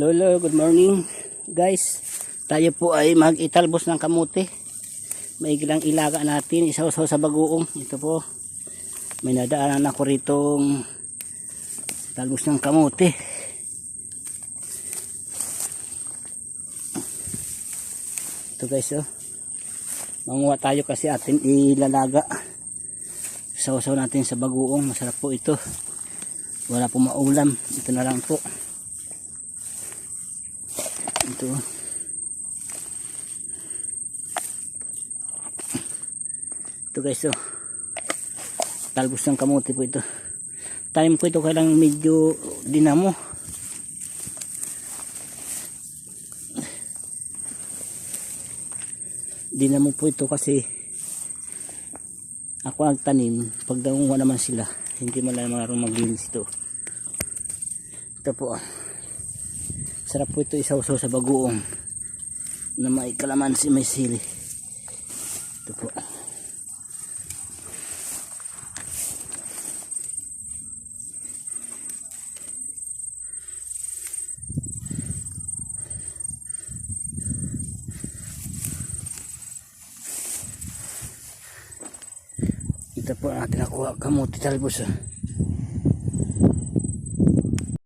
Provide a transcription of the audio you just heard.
Lolo, good morning. Guys, tayo po ay mag-italbos ng kamote. May ilang ilaga natin, isaw-saw sa bagoong. Ito po, may nadaanan ako ritong talbos ng kamote. Ito guys, oh. Manguha tayo kasi atin ilalaga. Saw-saw natin sa bagoong. Masarap po ito. Wala po maulam. Ito na lang po. Ito. Ito guys, oh. Talbos ng kamote po ito. Time ko ito kailang medyo dinamo. Dinamo po ito kasi ako nagtanim. Pag damungan naman sila, hindi man lang marunong maglinis ito. Ito po. ah. Sarap po ito isaw-saw sa bagoong na may kalamansi may sili. Ito po. Ito po ang ating nakuha kamuti talbos. ah.